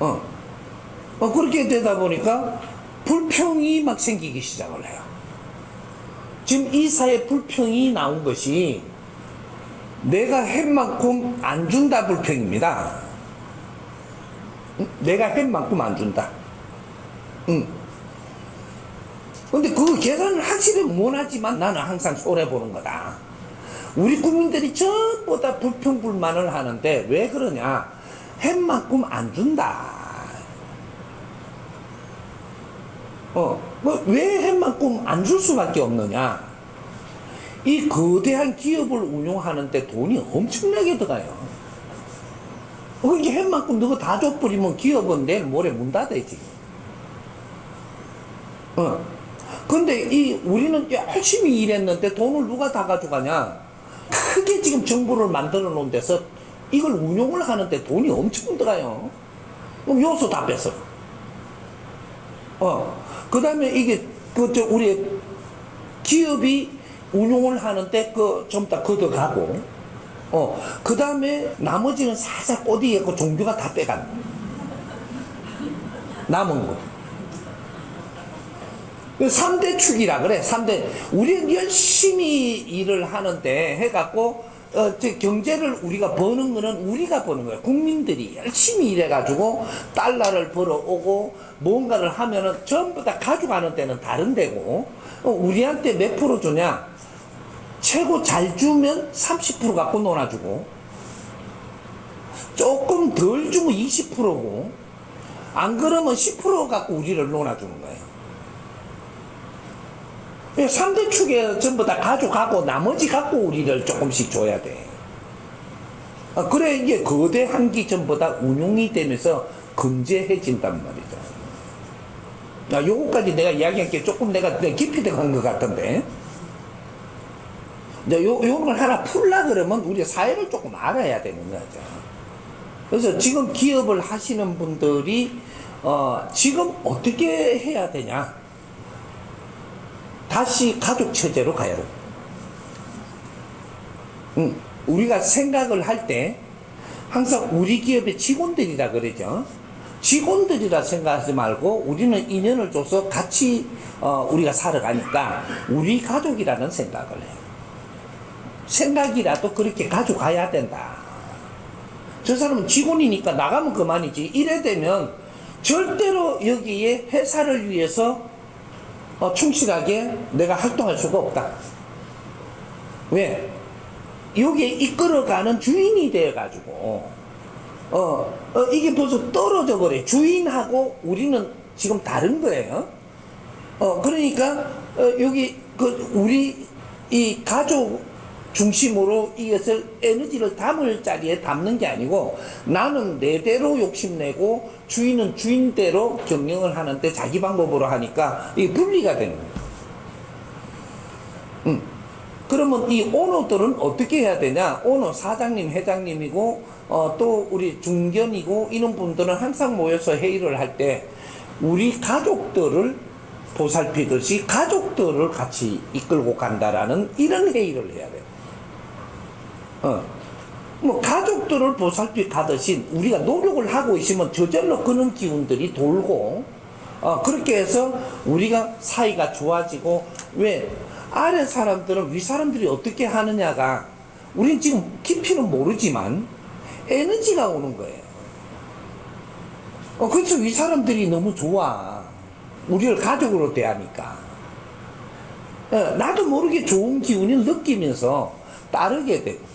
어. 어, 그렇게 되다 보니까 불평이 막 생기기 시작을 해요. 지금 이 사회 불평이 나온 것이 내가 한 만큼 안 준다 불평입니다. 응? 내가 한 만큼 안 준다. 응. 근데 그 계산을 확실히 못하지만 나는 항상 손해보는 거다. 우리 국민들이 전부 다 불평불만을 하는데 왜 그러냐? 햄만큼 안 준다. 어, 뭐왜 햄만큼 안 줄 수밖에 없느냐? 이 거대한 기업을 운용하는데 돈이 엄청나게 들어가요. 어, 이게 햄만큼 너가 다 줘버리면 기업은 내일 모레 문 닫아야지. 어. 근데 이 우리는 열심히 일했는데 돈을 누가 다 가져가냐? 크게 지금 정부를 만들어 놓은 데서 이걸 운용을 하는데 돈이 엄청 들어가요. 그럼 요소 다 뺐어. 어. 그 다음에 이게, 그, 저, 우리 기업이 운용을 하는데 그, 좀더 걷어가고, 어. 그 다음에 나머지는 살짝 꼬디에 그 종교가 다 빼간. 남은 거. 3대 축이라 그래. 3대. 우리는 열심히 일을 하는데 해갖고, 어, 저 경제를 우리가 버는 거는 우리가 버는 거야. 국민들이 열심히 일해가지고 달러를 벌어오고 뭔가를 하면은 전부 다 가져가는 데는 다른 데고, 어, 우리한테 몇 프로 주냐? 최고 잘 주면 30% 갖고 놀아주고, 조금 덜 주면 20%고, 안 그러면 10% 갖고 우리를 놀아주는 거예요. 3대 축에 전부 다 가져가고 나머지 갖고 우리를 조금씩 줘야 돼. 아, 그래 이게 거대 한기 전부 다 운용이 되면서 건재해진단 말이죠. 아, 요거까지 내가 이야기한 게 조금 내가 깊이 들어간 것 같은데. 이제 요, 요걸 하나 풀라 그러면 우리 사회를 조금 알아야 되는 거죠. 그래서 지금 기업을 하시는 분들이, 어, 지금 어떻게 해야 되냐. 다시 가족 체제로 돼. 응. 우리가 생각을 할 때 항상 우리 기업의 직원들이라 그러죠. 직원들이라 생각하지 말고 우리는 인연을 줘서 같이 어, 우리가 살아가니까 우리 가족이라는 생각을 해요. 생각이라도 그렇게 가져가야 된다. 저 사람은 직원이니까 나가면 그만이지. 이래 되면 절대로 여기에 회사를 위해서 어, 충실하게 내가 활동할 수가 없다. 왜? 여기에 이끌어가는 주인이 돼가지고, 어, 어, 이게 벌써 떨어져 버려. 주인하고 우리는 지금 다른 거예요. 어, 그러니까, 어, 여기, 그, 우리, 이 가족 중심으로 이것을 에너지를 담을 자리에 담는 게 아니고, 나는 내대로 욕심내고, 주인은 주인대로 경영을 하는데 자기 방법으로 하니까, 이게 분리가 되는 거예요. 음. 그러면 이 오너들은 어떻게 해야 되냐? 오너 사장님, 회장님이고, 어, 또 우리 중견이고, 이런 분들은 항상 모여서 회의를 할 때, 우리 가족들을 보살피듯이 가족들을 같이 이끌고 간다라는 이런 회의를 해야 돼요. 어. 뭐, 가족들을 보살피 가듯이 우리가 노력을 하고 있으면 저절로 그런 기운들이 돌고, 어, 그렇게 해서 우리가 사이가 좋아지고, 왜? 아래 사람들은 위 사람들이 어떻게 하느냐가 우린 지금 깊이는 모르지만 에너지가 오는 거예요. 어, 그래서 위 사람들이 너무 좋아. 우리를 가족으로 대하니까. 어, 나도 모르게 좋은 기운을 느끼면서 따르게 되고.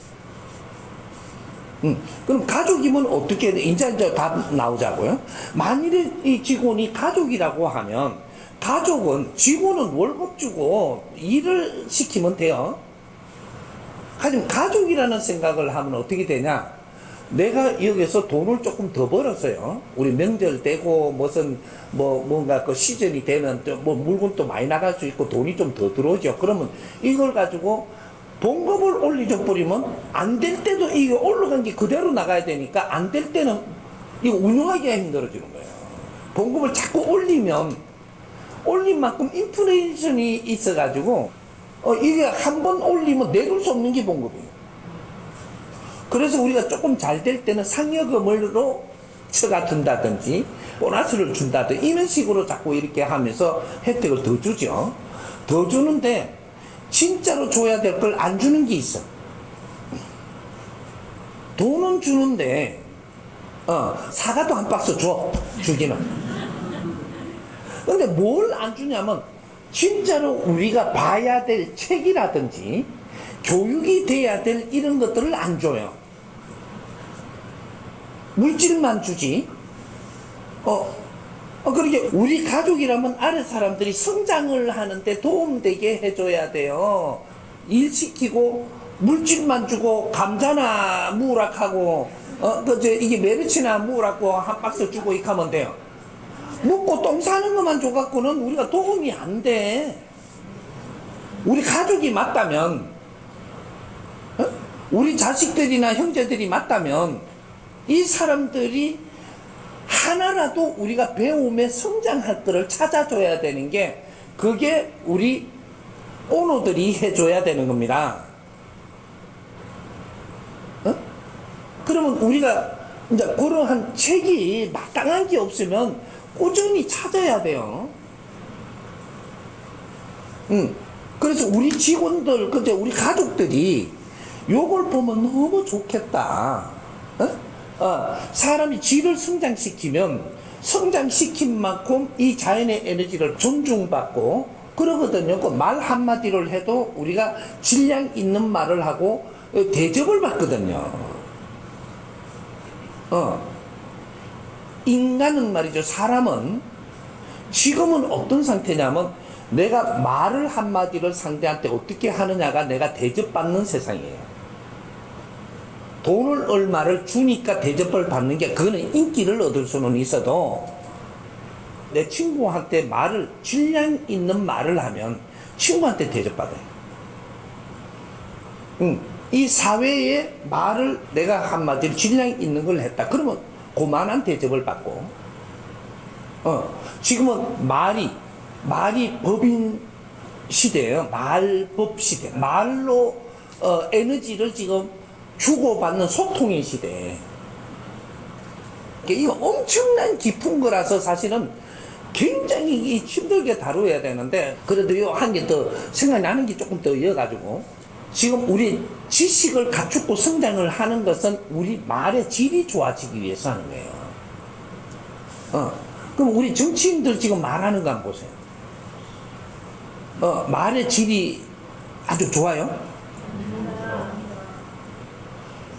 음, 그럼 가족이면 어떻게 돼? 이제 이제 답 나오자고요. 만일에 이 직원이 가족이라고 하면 가족은 직원은 월급 주고 일을 시키면 돼요. 하지만 가족이라는 생각을 하면 어떻게 되냐? 내가 여기서 돈을 조금 더 벌었어요. 우리 명절 되고 무슨 뭐 뭔가 그 시즌이 되면 또 뭐 물건도 많이 나갈 수 있고 돈이 좀 더 들어오죠. 그러면 이걸 가지고 봉급을 올리줘 버리면 안 될 때도 이게 올라간 게 그대로 나가야 되니까 안 될 때는 이거 운영하기가 힘들어지는 거예요. 봉급을 자꾸 올리면 올린 만큼 인플레이션이 있어가지고 어 이게 한 번 올리면 내줄 수 없는 게 봉급이에요. 그래서 우리가 조금 잘 될 때는 상여금으로 처가 준다든지 보너스를 준다든지 이런 식으로 자꾸 이렇게 하면서 혜택을 더 주죠. 더 주는데 진짜로 줘야 될 걸 안 주는 게 있어. 돈은 주는데 어, 사과도 한 박스 줘 주기는. 근데 뭘 안 주냐면 진짜로 우리가 봐야 될 책이라든지 교육이 돼야 될 이런 것들을 안 줘요. 물질만 주지. 그러게 우리 가족이라면 아래 사람들이 성장을 하는데 도움되게 해줘야 돼요. 일 시키고 물질만 주고 감자나 무락하고 어, 그 저 이게 메르치나 무락고 한 박스 주고 이렇게 하면 돼요. 먹고 똥 싸는 것만 줘갖고는 우리가 도움이 안 돼. 우리 가족이 맞다면, 어? 우리 자식들이나 형제들이 맞다면, 이 사람들이 하나라도 우리가 배움에 성장할 거를 찾아줘야 되는 게, 그게 우리 오너들이 해줘야 되는 겁니다. 어? 그러면 우리가 이제 그러한 책이 마땅한 게 없으면 꾸준히 찾아야 돼요. 음. 그래서 우리 직원들, 그제 우리 가족들이 요걸 보면 너무 좋겠다. 어? 어, 사람이 질을 성장시키면 성장시킨 만큼 이 자연의 에너지를 존중받고 그러거든요. 그 말 한마디를 해도 우리가 질량 있는 말을 하고 어, 대접을 받거든요. 어. 인간은 말이죠. 사람은 지금은 어떤 상태냐면 내가 말을 한마디를 상대한테 어떻게 하느냐가 내가 대접받는 세상이에요. 돈을 얼마를 주니까 대접을 받는 게 그거는 인기를 얻을 수는 있어도 내 친구한테 말을 질량 있는 말을 하면 친구한테 대접받아요. 응. 이 사회에 말을 내가 한마디로 질량 있는 걸 했다. 그러면 고만한 대접을 받고 어, 지금은 말이 말이 법인 시대예요. 말법 시대. 말로 어, 에너지를 지금 주고받는 소통의 시대. 이거 엄청난 깊은 거라서 사실은 굉장히 힘들게 다루어야 되는데 그래도 한개 더 생각나는 게 조금 더 이어가지고 지금 우리 지식을 갖추고 성장을 하는 것은 우리 말의 질이 좋아지기 위해서 하는 거예요. 어. 그럼 우리 정치인들 지금 말하는 거 한번 보세요. 어, 말의 질이 아주 좋아요.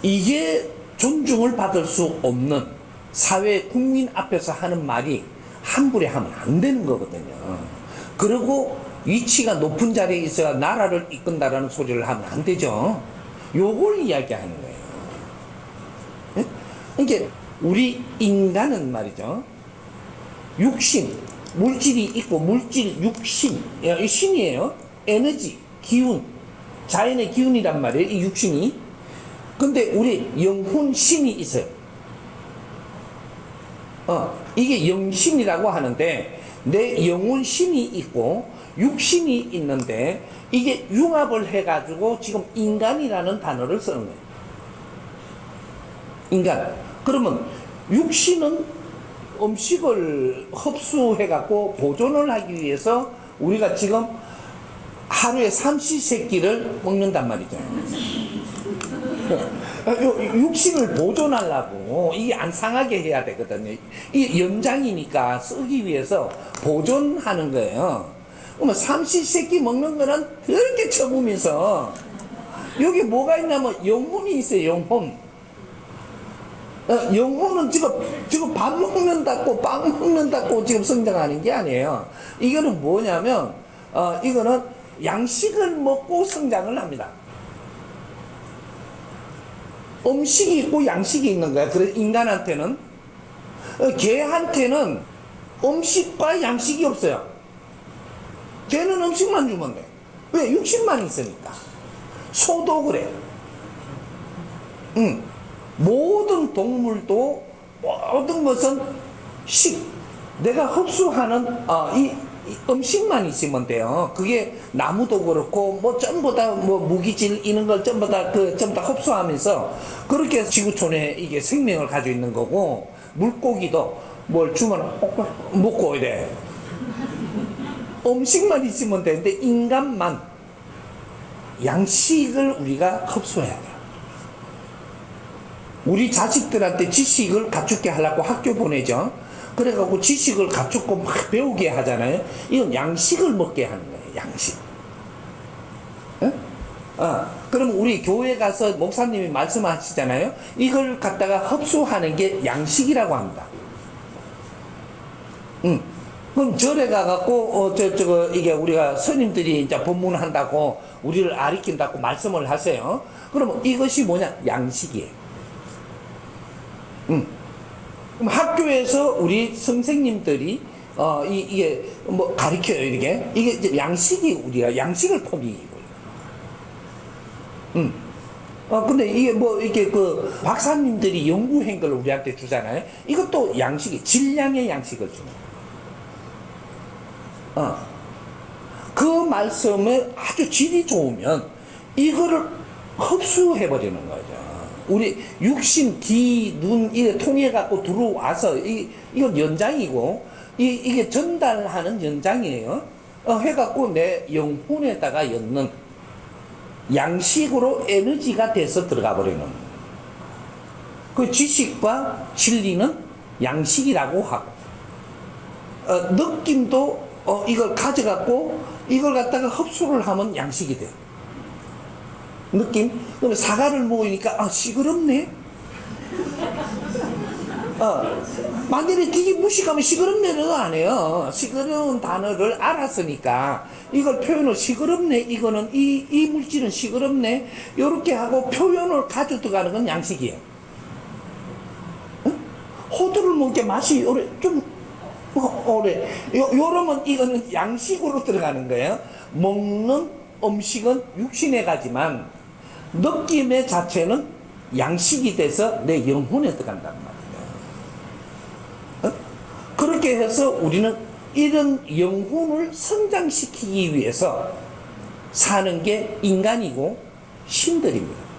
이게 존중을 받을 수 없는 사회 국민 앞에서 하는 말이 함부로 하면 안 되는 거거든요. 그리고 위치가 높은 자리에 있어야 나라를 이끈다라는 소리를 하면 안 되죠. 요걸 이야기하는 거예요. 예? 이게 우리 인간은 말이죠. 육신, 물질이 있고 물질, 육신, 이 신이에요. 에너지, 기운, 자연의 기운이란 말이에요. 이 육신이. 근데 우리 영혼 신이 있어요. 어, 이게 영신이라고 하는데 내 영혼 신이 있고 육신이 있는데 이게 융합을 해가지고 지금 인간이라는 단어를 쓰는 거예요. 인간. 그러면 육신은 음식을 흡수해갖고 보존을 하기 위해서 우리가 지금 하루에 삼시세끼를 먹는단 말이죠. 육신을 보존하려고 이게 안 상하게 해야 되거든요. 이 연장이니까 쓰기 위해서 보존하는 거예요. 그러면 삼시 세끼 먹는 거는 그렇게 처음이면서 여기 뭐가 있냐면 영혼이 있어요. 영혼. 어, 영혼은 지금 지금 밥 먹는다고 빵 먹는다고 지금 성장하는 게 아니에요. 이거는 뭐냐면 어, 이거는 양식을 먹고 성장을 합니다. 음식이 있고 양식이 있는 거야. 그래서 인간한테는 어, 개한테는 음식과 양식이 없어요. 개는 음식만 주면 돼. 왜? 육식만 있으니까. 소도 그래. 응. 모든 동물도 모든 것은 식 내가 흡수하는 어, 이, 이 음식만 있으면 돼요. 그게 나무도 그렇고 뭐 전부 다 뭐 무기질 이런 걸 전부 다 그 전부 다 흡수하면서 그렇게 지구촌에 이게 생명을 가지고 있는 거고 물고기도 뭘 주면 꼭 먹고 이래. 음식만 있으면 되는데 인간만 양식을 우리가 흡수해야 돼. 우리 자식들한테 지식을 갖추게 하려고 학교 보내죠. 그래갖고 지식을 갖추고 막 배우게 하잖아요. 이건 양식을 먹게 하는 거예요. 양식. 예? 어, 그럼 우리 교회 가서 목사님이 말씀하시잖아요. 이걸 갖다가 흡수하는 게 양식이라고 합니다. 음. 그럼 절에 가갖고, 어, 저, 저거, 이게 우리가 스님들이 이제 법문한다고, 우리를 아리킨다고 말씀을 하세요. 그러면 이것이 뭐냐? 양식이에요. 음. 그럼 학교에서 우리 선생님들이, 어, 이, 이게, 뭐, 가르쳐요, 이렇게. 이게 이제 양식이 우리가 양식을 포기이고요. 음. 어, 근데 이게 뭐, 이게 그, 박사님들이 연구한 걸 우리한테 주잖아요. 이것도 양식이, 질량의 양식을 주는. 어. 그 말씀에 아주 질이 좋으면 이거를 흡수해 버리는 거죠. 우리 육신, 귀, 눈 이게 통해 갖고 들어와서 이 이건 연장이고 이 이게 전달하는 연장이에요. 어, 해갖고 내 영혼에다가 엮는 양식으로 에너지가 돼서 들어가 버리는 그 지식과 진리는 양식이라고 하고 어, 느낌도 어, 이걸 가져갖고 이걸 갖다가 흡수를 하면 양식이 돼요. 느낌? 그러면 사과를 먹으니까 아 시끄럽네. 어, 만일에 되게 무식하면 시끄럽네는 안 해요. 시끄러운 단어를 알았으니까 이걸 표현을 시끄럽네. 이거는 이, 이 물질은 시끄럽네. 이렇게 하고 표현을 가져 들어가는 건 양식이에요. 어? 호두를 먹게 맛이 오래 좀 어, 오래. 요, 요러면 이거는 양식으로 들어가는 거예요. 먹는 음식은 육신에 가지만 느낌의 자체는 양식이 돼서 내 영혼에 들어간단 말이에요. 어? 그렇게 해서 우리는 이런 영혼을 성장시키기 위해서 사는 게 인간이고 신들입니다.